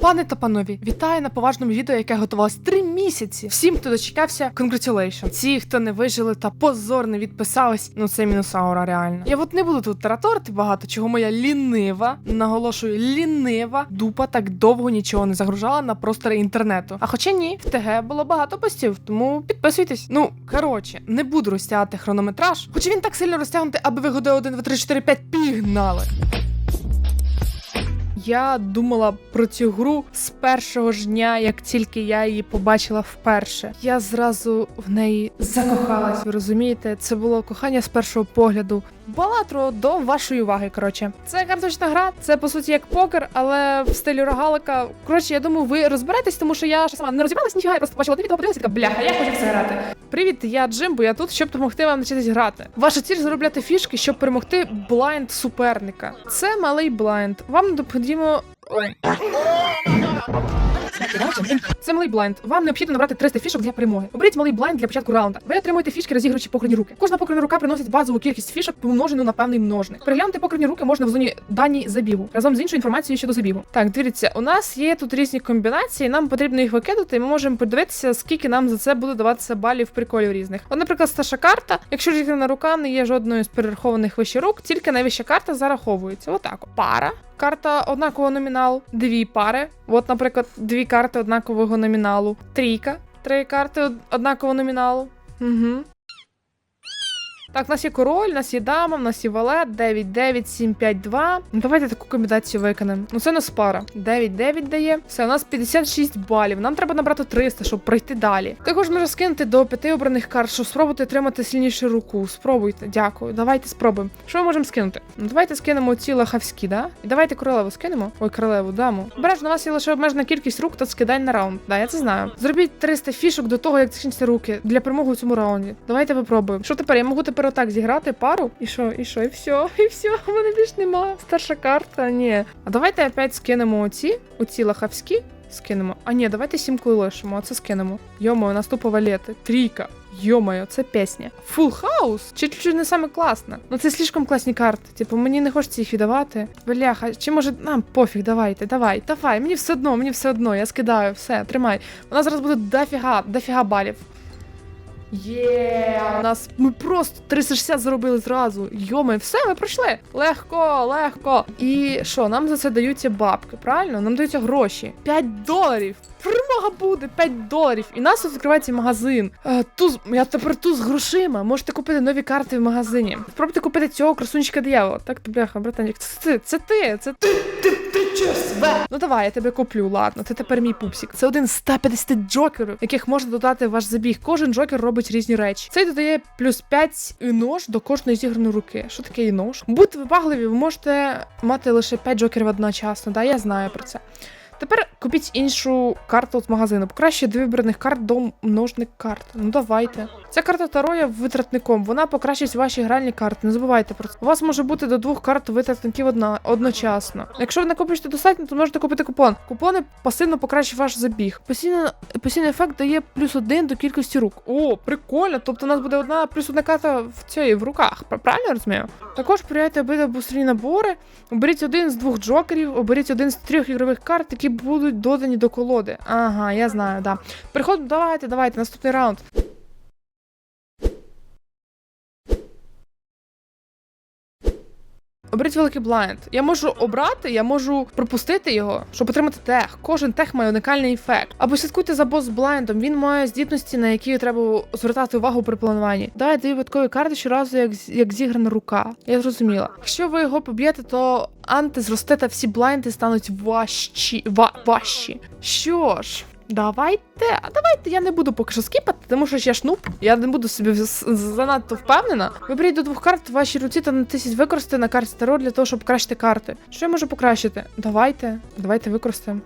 Пане та панові, вітаю на поважному відео, яке готувалось три місяці. Всім, хто дочекався, congratulations. Ті, хто не вижили та позорно відписались, ну це мінус аура, реально. Я от не буду тут тараторити багато, чого моя лінива, наголошую, лінива дупа так довго нічого не загружала на простори інтернету. А хоча ні, в ТГ було багато постів, тому підписуйтесь. Ну коротше, не буду розтягати хронометраж, хоча він так сильно розтягнутий, аби ви годи 1, 2, 3, 4, 5 пігнали. Я думала про цю гру з першого ж дня, як тільки я її побачила вперше. Я зразу в неї закохалась. Ви розумієте, це було кохання з першого погляду. Балатро до вашої уваги. Коротше, це карточна гра. Це по суті як покер, але в стилі рогалика. Коротше, я думаю, ви розберетесь, тому що я сама не розібралась ніфіга, я просто бачила відео, подивилася, така бляха, я хочу це грати. Привіт, я Джимбо, я тут, щоб допомогти вам навчитись грати. Ваша ціль заробляти фішки, щоб перемогти блайнд суперника. Це малий блайнд. Вам необхідно. Це малий блайнд. Вам необхідно набрати 300 фішок для перемоги. Оберіть малий блайнд для початку раунда. Ви отримуєте фішки, розігруючи покерні руки. Кожна покерна рука приносить базову кількість фішок, помножену на певний множник. Переглянути покерні руки можна в зоні дані забігу разом з іншою інформацією щодо забігу. Так, дивіться, у нас є тут різні комбінації. Нам потрібно їх викидати, і ми можемо подивитися, скільки нам за це буде даватися балів приколів різних. От, наприклад, старша карта. Якщо розіграна рука не є жодною з перерахованих вище рук, тільки найвища карта зараховується. Отак. Пара. Карта однакового номіналу, дві пари. От, наприклад, дві карти однакового номіналу. Трійка, три карти однакового номіналу. Угу. Так, у нас є король, у нас є дама, у нас є валет, 9, 9, 7, 5, 2. Ну, давайте таку комбінацію виконаємо. Ну, це у нас пара. 9, 9 дає. Все, у нас 56 балів. Нам треба набрати 300, щоб пройти далі. Також можна скинути до 5 обраних карт, щоб спробувати отримати сильнішу руку. Спробуйте, дякую. Давайте спробуємо. Що ми можемо скинути? Ну, давайте скинемо ці лахавські, да? І давайте королеву скинемо. Ой, королеву, даму. Бережно, у вас є лише обмежена кількість рук та скидань на раунд. Да, я це знаю. Зробіть 300 фішок до того, як закінчиться руки для перемоги у цьому раунді. Давайте попробуємо. Що тепер? Я можу тепер отак зіграти пару. І що, і що, і все, і все. У мене більш нема. Старша карта, ні. А давайте опять скинемо оці, оці лахавські. Скинемо. А ні, давайте сімку лишимо, а це скинемо. Йомою, наступу валети. Трійка. Йомою, це пісня. Фул хаус? Чи чуть не саме класна? Ну це слишком класні карти. Типу, мені не хочеться їх віддавати. Бляха, чи може нам пофіг, давайте, давай, давай. Мені все одно, мені все одно, я скидаю, все, тримай. Нас зараз буде дофіга, дофіга балів. Є, у нас ми просто 360 зробили зразу. Йоми, все, ми пройшли. Легко, легко. І що, нам за це даються бабки, правильно? Нам даються гроші. 5 доларів. Перемога буде 5 доларів. І нас тут відкривається магазин. Е, туз, я тепер туз грошима. Можете купити нові карти в магазині. Спробуйте купити цього красунчика диявола. Так, бляха, братанчик, це ти, це ти, це ти, ти, ти себе. Ну давай, я тебе куплю, ладно, ти тепер мій пупсік. Це один з 150 джокерів, яких можна додати в ваш забіг. Кожен джокер робить різні речі. Цей додає плюс 5 і нож до кожної зіграної руки. Що таке і нож? Будьте вибагливі, ви можете мати лише 5 джокерів одночасно. Да, я знаю про це. Тепер купіть іншу карту з магазину. Покраще до вибраних карт до множник карт. Ну давайте. Ця карта Таро є витратником. Вона покращить ваші гральні карти. Не забувайте про це. У вас може бути до двох карт витратників одна одночасно. Якщо ви не купите достатньо, то можете купити купон. Купони пасивно покращать ваш забіг. Постійно, постійний ефект дає плюс один до кількості рук. О, прикольно! Тобто у нас буде одна плюс одна карта в цій в руках. Правильно розумію? Також перевіряйте обидва бустрі набори. Оберіть один з двох джокерів, оберіть один з трьох ігрових карт, які будуть додані до колоди. Ага, я знаю, да. Приходимо, давайте, давайте, наступний раунд. Оберіть великий блайнд. Я можу обрати, я можу пропустити його, щоб отримати тех. Кожен тех має унікальний ефект. Або слідкуйте за бос блайндом. Він має здібності, на які треба звертати увагу при плануванні. Дайте дві випадкові карти щоразу, як, як зіграна рука. Я зрозуміла. Якщо ви його поб'єте, то анти зросте та всі блайнди стануть важчі. Ва, важчі. Що ж. Давайте, а давайте я не буду поки що скіпати, тому що я шнуп. Я не буду собі занадто впевнена. Виберіть до двох карт в вашій руці та натисніть використати на карті Таро для того, щоб покращити карти. Що я можу покращити? Давайте, давайте використаємо.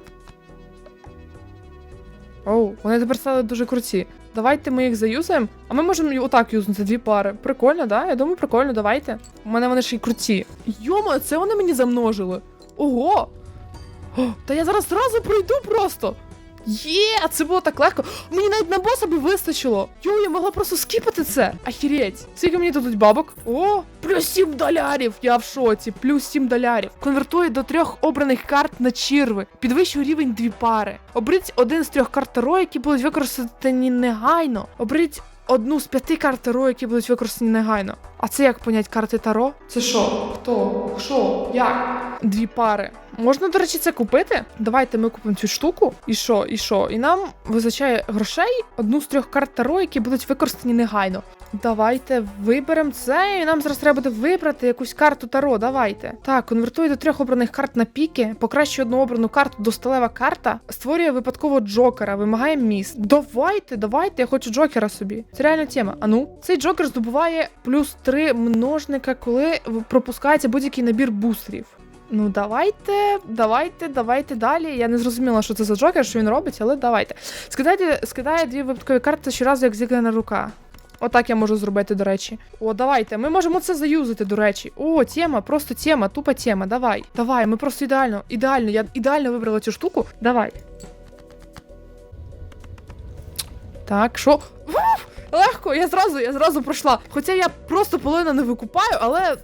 Оу, вони тепер стали дуже круті. Давайте ми їх заюзаємо. А ми можемо отак юзнути дві пари. Прикольно, да? Я думаю, прикольно, давайте. У мене вони ще й круті. Йома, це вони мені замножили. Ого! О, та я зараз зразу пройду просто. Є, це було так легко. Мені навіть на боса би вистачило. Йо, я могла просто скіпати це. Ахіреть. Скільки мені дадуть бабок? О, плюс 7 долярів. Я в шоці. Плюс 7 долярів. Конвертує до трьох обраних карт на черви. Підвищує рівень дві пари. Оберіть один з трьох карт Таро, які будуть використані негайно. Оберіть одну з п'яти карт Таро, які будуть використані негайно. А це як понять карти Таро? Це що? Хто? Що? Як? Дві пари. Можна, до речі, це купити? Давайте ми купимо цю штуку. І що? І що? І нам визначає грошей одну з трьох карт Таро, які будуть використані негайно. Давайте виберемо це, і нам зараз треба буде вибрати якусь карту Таро. Давайте. Так, конвертує до трьох обраних карт на піки, покращує одну обрану карту до сталева карта, створює випадково Джокера, вимагає міст. Давайте, давайте, я хочу Джокера собі. Це реальна тема. А ну, цей Джокер здобуває плюс 3 множника, коли пропускається будь-який набір бустерів. Ну, давайте, давайте, давайте далі. Я не зрозуміла, що це за Джокер, що він робить, але давайте. Скидайте, скидає дві випадкові карти щоразу, як зіграна рука. Отак я можу зробити, до речі. О, давайте. Ми можемо це заюзати, до речі. О, тема, просто тема, тупа тема. Давай. Давай, ми просто ідеально, ідеально, я ідеально вибрала цю штуку. Давай. Так, що? Легко, я зразу, я зразу пройшла. Хоча я просто половину не викупаю, але.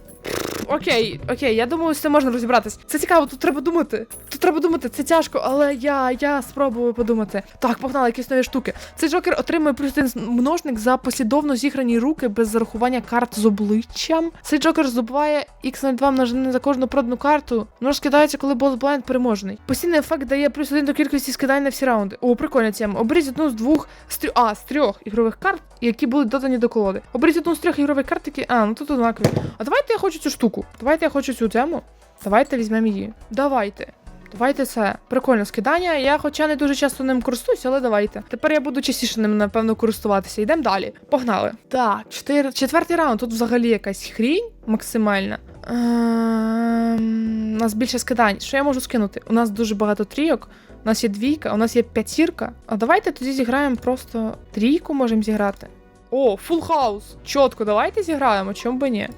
Окей, окей, я думаю, з можна розібратись. Це цікаво, тут треба думати. Тут треба думати, це тяжко, але я, я спробую подумати. Так, погнали, якісь нові штуки. Цей джокер отримує плюс один множник за послідовно зіграні руки без зарахування карт з обличчям. Цей джокер здобуває x02 множини за кожну продану карту. Воно ж скидається, коли бос блайнд переможений. Постійний ефект дає плюс один до кількості скидань на всі раунди. О, прикольна тема. Оберіть одну з двох з трьох, а, з трьох ігрових карт, які будуть додані до колоди. Оберіть одну з трьох ігрових карт, які. А, ну тут однакові. А давайте я хочу цю штуку. Давайте я хочу цю тему. Давайте візьмемо її. Давайте. Давайте це. Прикольне скидання. Я, хоча не дуже часто ним користуюсь, але давайте. Тепер я буду частіше ним, напевно, користуватися. Йдемо далі. Погнали. Так, чотир... четвертий раунд. Тут взагалі якась хрінь максимальна. Ем, У нас більше скидань. Що я можу скинути? У нас дуже багато трійок. У нас є двійка, у нас є п'ятірка. А давайте тоді зіграємо просто трійку можемо зіграти. О, фул хаус! Чітко, давайте зіграємо, чому би ні.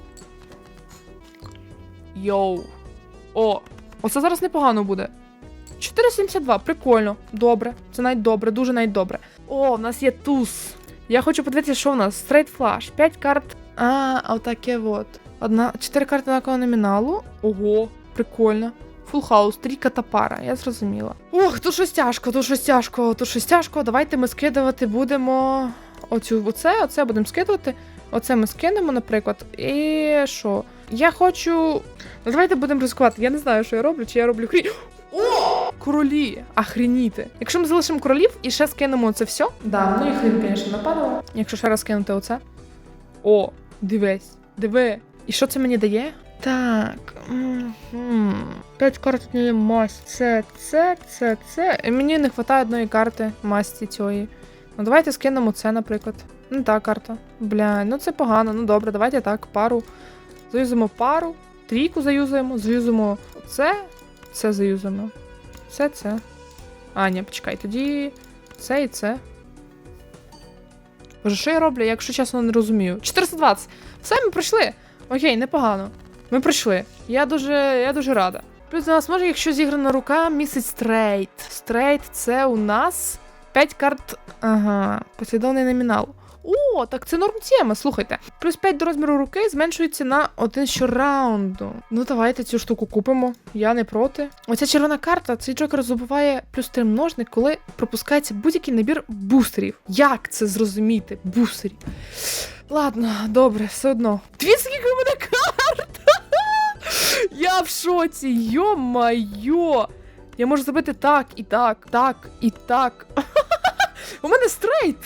Йоу. О, оце зараз непогано буде. 4,72, прикольно. Добре. Це навіть добре, дуже навіть добре. О, в нас є туз. Я хочу подивитися, що в нас. Стрейт флаш. 5 карт. А, отаке от. Одна, 4 карти однакового номіналу. Ого, прикольно. Фул хаус, трійка та пара, я зрозуміла. Ох, тут щось тяжко, тут щось тяжко, тут щось тяжко. Давайте ми скидувати будемо. Оцю, оце, оце будемо скидувати. Оце ми скинемо, наприклад. І що? Я хочу. Ну, давайте будемо ризикувати. Я не знаю, що я роблю, чи я роблю хрі. О! Королі! Ахреніти. Якщо ми залишимо королів і ще скинемо це все. Да, ну і хрін, звісно, нападало. Якщо ще раз кинути оце. О, дивись, диви. І що це мені дає? Так. П'ять карт однієї масті. Це, це, це, це. І мені не вистачає одної карти масті цієї. Ну давайте скинемо це, наприклад. Не та карта. Бля, ну це погано. Ну добре, давайте так, пару. Заюзимо пару, трійку заюзуємо, заюзимо це, це заюзимо. Це, це. А, ні, почекай, тоді це і це. Боже, що я роблю? Якщо чесно, не розумію. 420. Все, ми пройшли. Окей, непогано. Ми пройшли. Я дуже, я дуже рада. Плюс до нас може, якщо зіграна рука, місяць стрейт. Стрейт це у нас 5 карт. Ага, послідовний номінал. О, так це норм тема, слухайте. Плюс 5 до розміру руки зменшується на один щораунду. Ну, давайте цю штуку купимо. Я не проти. Оця червона карта, цей джокер забуває плюс 3 множник, коли пропускається будь-який набір бустерів. Як це зрозуміти? Бустерів. Ладно, добре, все одно. Дві скільки у мене карт! Я в шоці, йо-майо! Я можу зробити так, і так, так, і так. У мене стрейт!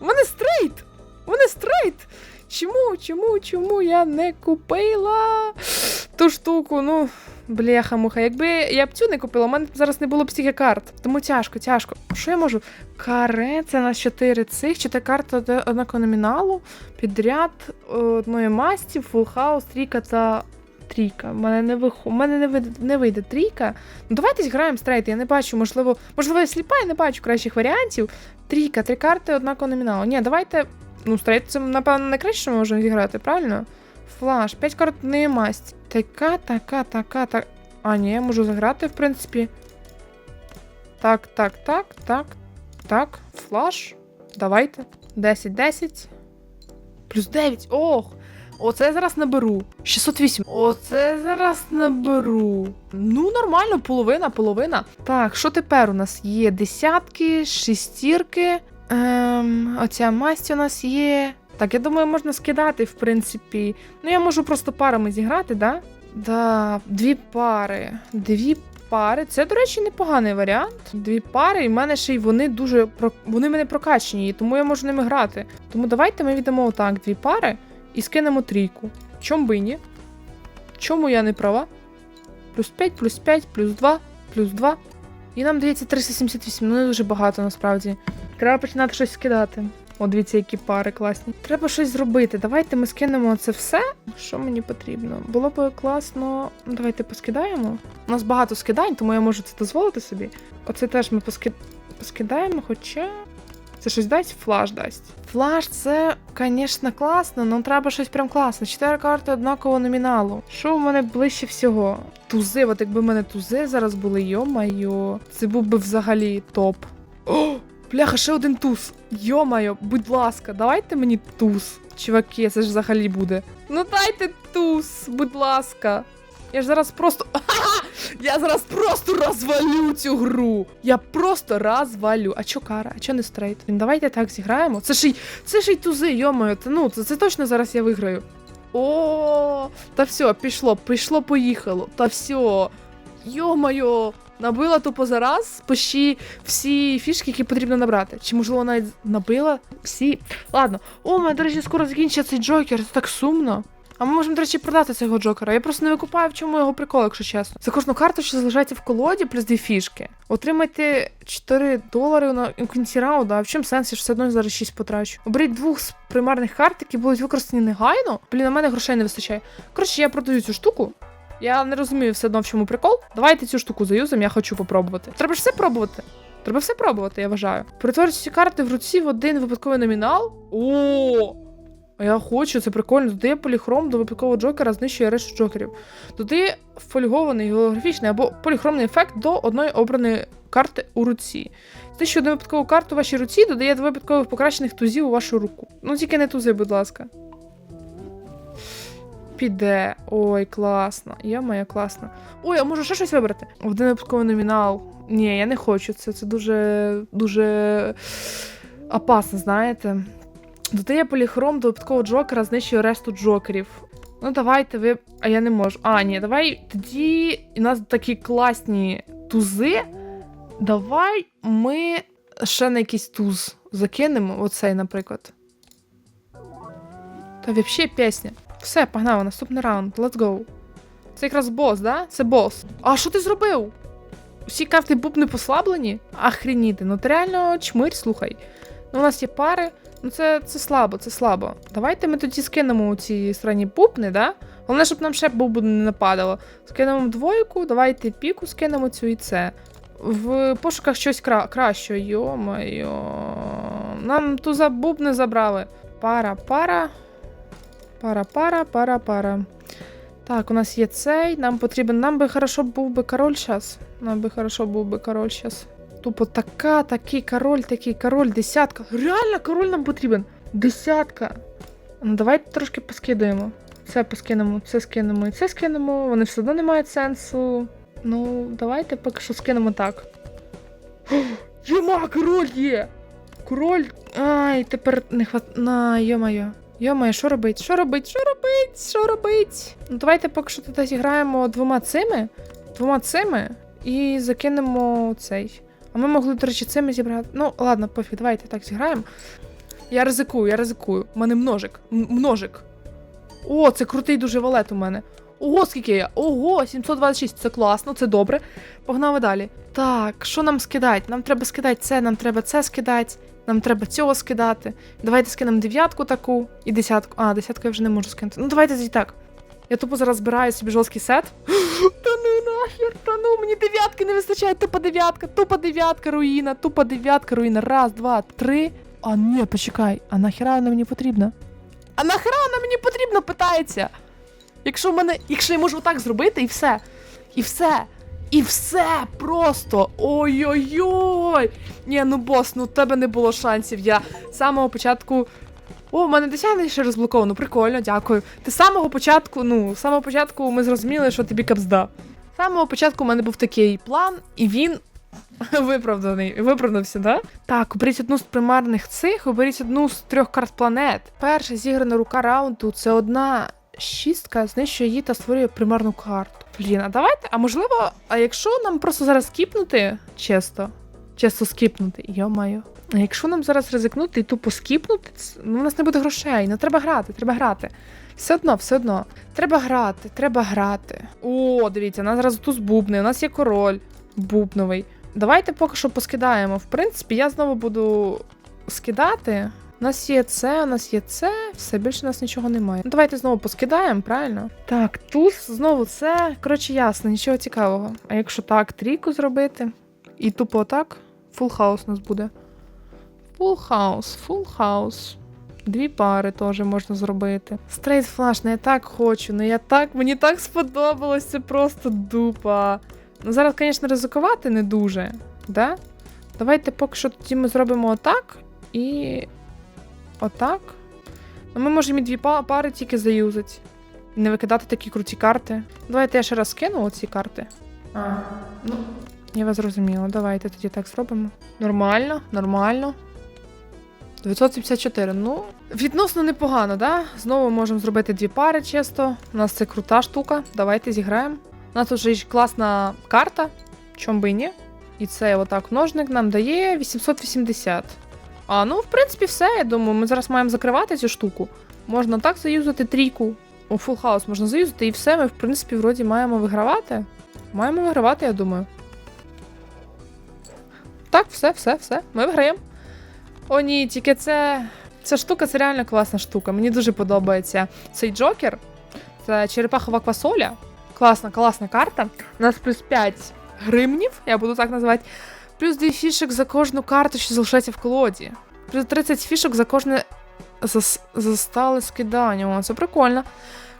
Мене стрейт! Мене стрейт! Чому, чому, чому я не купила ту штуку? Ну, бляха-муха. Якби я б цю не купила, у мене зараз не було б стільки карт. Тому тяжко, тяжко. Що я можу? Каре, це на 4 цих, 4 карти од- однакового номіналу, підряд одної масті, фул хаус, трійка та. Трійка. У мене не вих... У мене не вийде, не вийде трійка. Ну давайте зіграємо стрейт. Я не бачу, можливо, можливо, я сліпа, я не бачу кращих варіантів. Трійка, три карти однакового номіналу. Ні, давайте. Ну, стрейт це, напевно, найкраще, що ми можемо зіграти, правильно? Флаш, 5 карт не масть. Така, така, така, так. А, ні, я можу заграти, в принципі. Так, так, так, так, так. Флаш. Давайте. 10, 10. Плюс 9. Ох! Оце я зараз наберу. 608. Оце я зараз наберу. Ну, нормально, половина, половина. Так, що тепер у нас є? Десятки, шестірки. Ем, оця масть у нас є. Так, я думаю, можна скидати, в принципі. Ну, я можу просто парами зіграти, да? Да, дві пари. Дві пари. Це, до речі, непоганий варіант. Дві пари, і в мене ще й вони дуже вони мене прокачені, тому я можу ними грати. Тому давайте ми віддамо отак дві пари і скинемо трійку. Чом би ні? Чому я не права? Плюс 5, плюс 5, плюс 2, плюс 2. І нам дається 378, ну не дуже багато насправді. Треба починати щось скидати. О, дивіться, які пари класні. Треба щось зробити. Давайте ми скинемо це все. Що мені потрібно? Було б класно. Ну, давайте поскидаємо. У нас багато скидань, тому я можу це дозволити собі. Оце теж ми поски... поскидаємо, хоча. Це щось дасть? Флаш дасть. Флаш це, звісно, класно, але треба щось прям класне. Чотири карти однакового номіналу. Що в мене ближче всього? Тузи, от якби в мене тузи зараз були, йо-майо. Це був би взагалі топ. О! Бляха, ще один туз. Йо-майо, будь ласка, давайте мені туз. Чуваки, це ж взагалі буде. Ну дайте туз, будь ласка. Я ж зараз просто. Я зараз просто розвалю цю гру. Я просто розвалю. А чо кара? А чо не стрейт? Він давайте так зіграємо. Це ж й це ж й тузи, йомаю. Ну це, це точно зараз я виграю. О, та все, пішло, пішло, поїхало. Та все. Йо-моє, набила тупо зараз почти всі фішки, які потрібно набрати. Чи можливо навіть набила всі. Ладно. О, мене, до речі, скоро закінчиться цей джокер, це так сумно. А ми можемо, до речі, продати цього джокера. Я просто не викупаю, в чому його прикол, якщо чесно. За кожну карту, що залишається в колоді, плюс дві фішки. Отримайте 4 долари на кінці раунду. А в чому сенс? Я ж все одно зараз 6 потрачу. Оберіть двох з примарних карт, які будуть використані негайно. Блін, на мене грошей не вистачає. Коротше, я продаю цю штуку. Я не розумію все одно, в чому прикол. Давайте цю штуку заюзам, я хочу попробувати. Треба ж все пробувати. Треба все пробувати, я вважаю. Перетворюйте ці карти в руці в один випадковий номінал. О! Я хочу, це прикольно. Додає поліхром до випадкового джокера, знищує решту джокерів. Додає фольгований голографічний або поліхромний ефект до одної обраної карти у руці. Знищує одну випадкову карту у вашій руці, додає до випадкових покращених тузів у вашу руку. Ну тільки не тузи, будь ласка. Піде. Ой, класно. Я моя класно. Ой, а можу ще щось вибрати? Один випадковий номінал. Ні, я не хочу. Це, це дуже дуже опасно, знаєте. Додає поліхром до випадкового джокера, знищує решту джокерів. Ну, давайте ви. А я не можу. А, ні, давай тоді. У нас такі класні тузи. Давай ми ще на якийсь туз закинемо. Оцей, наприклад. Та взагалі пісня. Все, погнали, наступний раунд. Let's go. Це якраз бос, да? Це бос. А що ти зробив? Усі карти бубни послаблені? Охреніти. Ну ти реально чмирь, слухай. Ну, у нас є пари. Ну, це, це слабо, це слабо. Давайте ми тоді скинемо ці странні бубни, да? Головне, щоб нам ще бубни не нападало. Скинемо двойку, давайте піку скинемо цю і це. В пошуках щось кра- кращого. Йо-моє. Нам туза бубни забрали. Пара, пара. Пара, пара, пара, пара. Так, у нас є цей. Нам потрібен. Нам би хорошо був би король зараз. Нам би хорошо був би король зараз. Тупо така, такий король, такий король, десятка. Реально король нам потрібен. Десятка. Ну, давайте трошки поскидаємо. Це поскинемо, це скинемо і це скинемо. Вони все одно не мають сенсу. Ну, давайте поки що скинемо так. Єма, король є! Король. Ай, тепер не хват. На, йо-моє. Йо-моє, що робить? Що робить? Що робить? Що робить? Ну, давайте поки що тоді зіграємо двома цими. Двома цими і закинемо цей. А ми могли, до речі, цими зібрати. Ну, ладно, пофіг, давайте так зіграємо. Я ризикую, я ризикую. У мене множик. Множик. О, це крутий дуже валет у мене. Ого, скільки я? Ого, 726, це класно, це добре. Погнали далі. Так, що нам скидати? Нам треба скидати це, нам треба це скидати, нам треба цього скидати. Давайте скинемо дев'ятку таку і десятку. А, десятку я вже не можу скинути. Ну, давайте так. Я тупо зараз збираю собі жорсткий сет. Та ну нахер, та ну мені не вистачає, тупо дев'ятка, тупо дев'ятка, руїна, тупо дев'ятка, руїна. Раз, два, три. А ні, почекай, а нахера вона мені потрібна? А нахера вона мені потрібна, питається. Якщо в мене. Якщо я можу так зробити, і все. І все. І все просто. Ой-ой-ой. Ні, ну бос, ну у тебе не було шансів. Я з самого початку. О, у мене досягнення ще розблоковано. Прикольно, дякую. Ти з самого початку, ну, з самого початку ми зрозуміли, що тобі капзда. Самого початку у мене був такий план, і він виправданий. Виправдався, да? Так, оберіть одну з примарних цих, оберіть одну з трьох карт планет. Перша зіграна рука раунду це одна шістка, знищує її та створює примарну карту. Блін, а давайте. А можливо, а якщо нам просто зараз скіпнути, чисто, чисто скіпнути, йо-маю. А якщо нам зараз ризикнути і тупо скіпнути, ну у нас не буде грошей, не треба грати, треба грати. Все одно, все одно. Треба грати, треба грати. О, дивіться, у нас зараз туз бубни, у нас є король бубновий. Давайте поки що поскидаємо. В принципі, я знову буду скидати. У нас є це, у нас є це, все більше у нас нічого немає. Ну давайте знову поскидаємо, правильно? Так, туз, знову це. Коротше, ясно, нічого цікавого. А якщо так, трійку зробити, і тупо отак, фул хаус у нас буде. Фул хаус, фул хаус. Дві пари теж можна зробити. Стрейт флаш, ну я так хочу, ну я так, мені так сподобалось, це просто дупа. Ну зараз, звісно, ризикувати не дуже, да? Давайте поки що тоді ми зробимо отак і отак. Ну, ми можемо і дві пари тільки заюзати. Не викидати такі круті карти. Давайте я ще раз скину оці карти. А, ну, я вас зрозуміла. Давайте тоді так зробимо. Нормально, нормально. 974. Ну, відносно непогано, да? Знову можемо зробити дві пари чисто. У нас це крута штука. Давайте зіграємо. У нас вже класна карта. Чом би і ні. І це отак ножник нам дає 880. А, ну, в принципі, все. Я думаю, ми зараз маємо закривати цю штуку. Можна так заюзати трійку. У фул хаус можна заюзати, і все. Ми, в принципі, вроді маємо вигравати. Маємо вигравати, я думаю. Так, все, все, все. Ми виграємо. О, ні, тільки це. Ця штука це реально класна штука. Мені дуже подобається цей джокер. Це черепахова квасоля. Класна, класна карта. У нас плюс 5 гримнів, я буду так називати. Плюс 2 фішок за кожну карту, що залишається в колоді. Плюс 30 фішок за кожне застале скидання. О, це прикольно.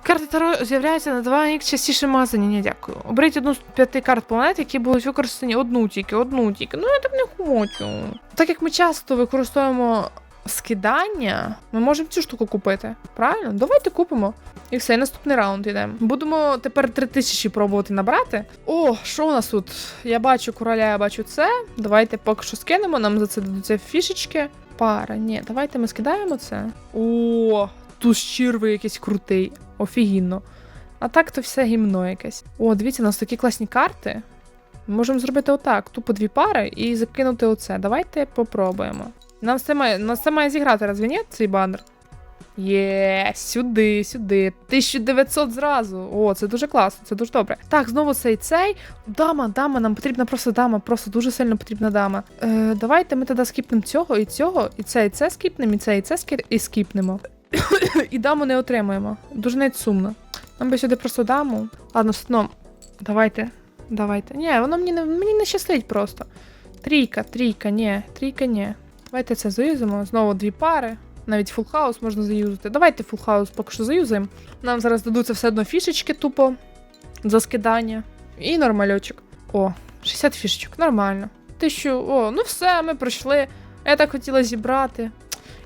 Карти Таро з'являються на 2 х частіше мазані. Ні, дякую. Оберіть одну з п'яти карт планет, які будуть використані одну тільки, одну тільки. Ну я так не хочу. Так як ми часто використовуємо скидання, ми можемо цю штуку купити. Правильно? Давайте купимо. І все, і наступний раунд йдемо. Будемо тепер 3000 пробувати набрати. О, що у нас тут? Я бачу короля, я бачу це. Давайте поки що скинемо, нам за це дадуться фішечки. Пара, ні, давайте ми скидаємо це. О, тут черви якийсь крутий. Офігінно. А так то все гімно якесь. О, дивіться, у нас такі класні карти. Ми можемо зробити отак: тупо дві пари і закинути оце. Давайте попробуємо. Нам це має, нас це має зіграти, разве ні, цей банер? Є, сюди, сюди. 1900 зразу. О, це дуже класно, це дуже добре. Так, знову цей цей. Дама, дама, нам потрібна просто дама, просто дуже сильно потрібна дама. Е, давайте ми тоді скіпнемо цього і цього, і це, і це скіпнемо, і це, і це ски- і скіпнемо. і даму не отримаємо. Дуже навіть сумно. Нам би сюди просто даму. Ладно, все одно. Давайте. Давайте. Ні, воно мені не мені не щастить просто. Трійка, трійка, ні, трійка, ні. Давайте це заюзимо. Знову дві пари. Навіть фулхаус можна заюзати. Давайте фулхаус поки що заюзаємо. Нам зараз дадуться все одно фішечки тупо за скидання. І нормальочок. О, 60 фішечок, нормально. Тисячу, о, ну все, ми пройшли. Я так хотіла зібрати.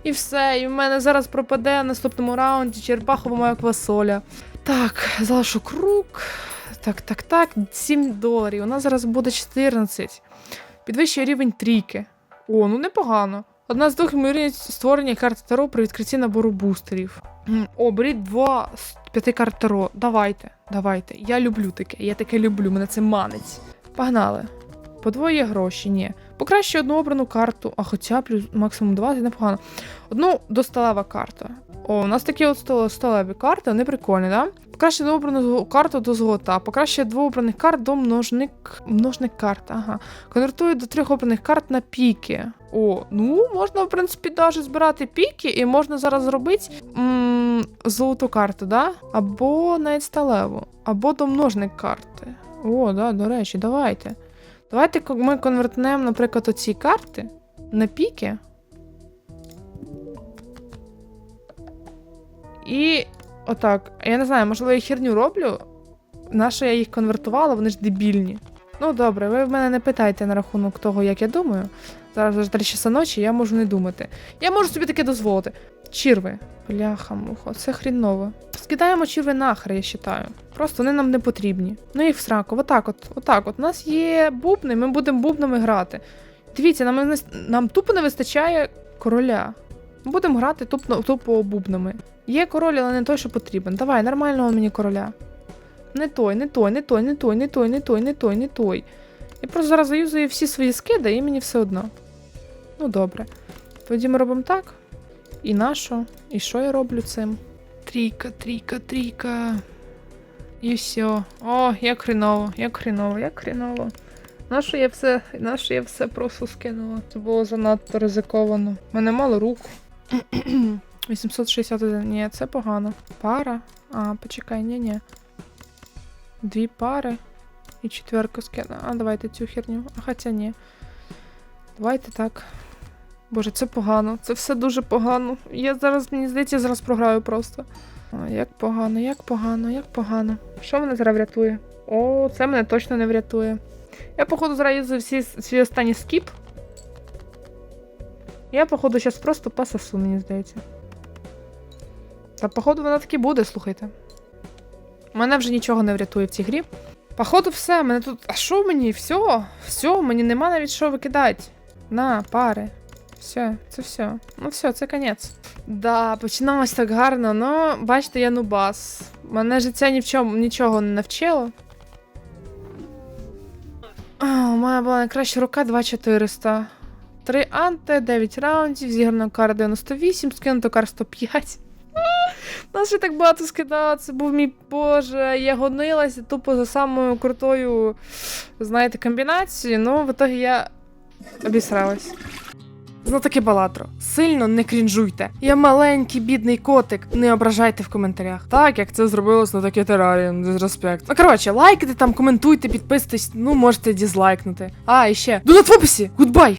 І все, і в мене зараз пропаде в наступному раунді черепахова моя квасоля. Так, залишу круг. Так, так, так. 7 доларів. У нас зараз буде 14. Підвищує рівень трійки. О, ну непогано. Одна з двох ймовірність створення карти Таро при відкритті набору бустерів. О, беріть два з п'яти карт Таро. Давайте, давайте. Я люблю таке, я таке люблю, мене це манець. Погнали. Подвоє гроші, ні. Покраще одну обрану карту, а хоча плюс максимум два, це непогано. Одну досталева карта. О, у нас такі от стол- карти, вони прикольні, да? Покраще одну обрану карту до золота, покраще двох обраних карт до множник. Множник карт, ага. Конвертує до трьох обраних карт на піки. О, ну можна, в принципі, навіть збирати піки, і можна зараз зробити м- золоту карту, да? Або навіть сталеву, або домножник карти. О, да, до речі, давайте. Давайте ми конвертнемо, наприклад, оці карти на піки. І отак. Я не знаю, можливо, я херню роблю. Нащо я їх конвертувала, вони ж дебільні. Ну Ну добре, ви в мене не питайте на рахунок того, як я думаю. Зараз вже 3 часа ночі, я можу не думати. Я можу собі таке дозволити. Чірви. Бляха, муха, це хріново. Скидаємо чірви нахер, я вважаю. Просто вони нам не потрібні. Ну їх в сраку, отак от, отак от. У нас є бубни, ми будемо бубнами грати. Дивіться, нам, нам тупо не вистачає короля. Ми будемо грати тупо, тупо бубнами. Є король, але не той, що потрібен. Давай, нормального мені короля. Не той, не той, не той, не той, не той, не той, не той, не той. Я просто зараз заюзую всі свої скиди, і мені все одно. Ну добре. Тоді ми робимо так. І на що? І що я роблю цим? Трійка, трійка, трійка. І все. О, як хріново, як хріново, як хріново. Нащо я все, нащо я все просто скинула? Це було занадто ризиковано. У мене мало рук. 861. Ні, це погано. Пара. А, почекай, ні, ні. Дві пари. І четверку скину. А, давайте цю херню. А хоча ні. Давайте так. Боже, це погано. Це все дуже погано. Я зараз, мені здається, зараз програю просто. А, як погано, як погано, як погано. Що мене зараз врятує? О, це мене точно не врятує. Я, походу, зараз всі свій останній скіп. Я, походу, зараз просто пососу, мені здається. Та, походу, вона таки буде, слухайте. Мене вже нічого не врятує в цій грі. Походу, все, мене тут. А що мені? Все, все, мені нема навіть що викидати. На, пари. Все, це все. Ну все, це конець. Да, починалось так гарно, но бачите, я нубас. Мене життя ні в чому нічого не навчило. А, у мене була найкраща рука 2400. 3 анте, 9 раундів, зіграно кар 98, скинуто кар 105. Нас ще так багато скидало, це був мій боже. Я гонилася тупо за самою крутою, знаєте, комбінацією, ну в итогі я обісралась. Зно таки балатро. Сильно не крінжуйте. Я маленький бідний котик. Не ображайте в коментарях. Так, як це зробилось на таке тераріум, дизреспект. Ну коротше, лайкайте там, коментуйте, підписуйтесь, ну можете дізлайкнути. А, і ще. Донат в описі! Гудбай!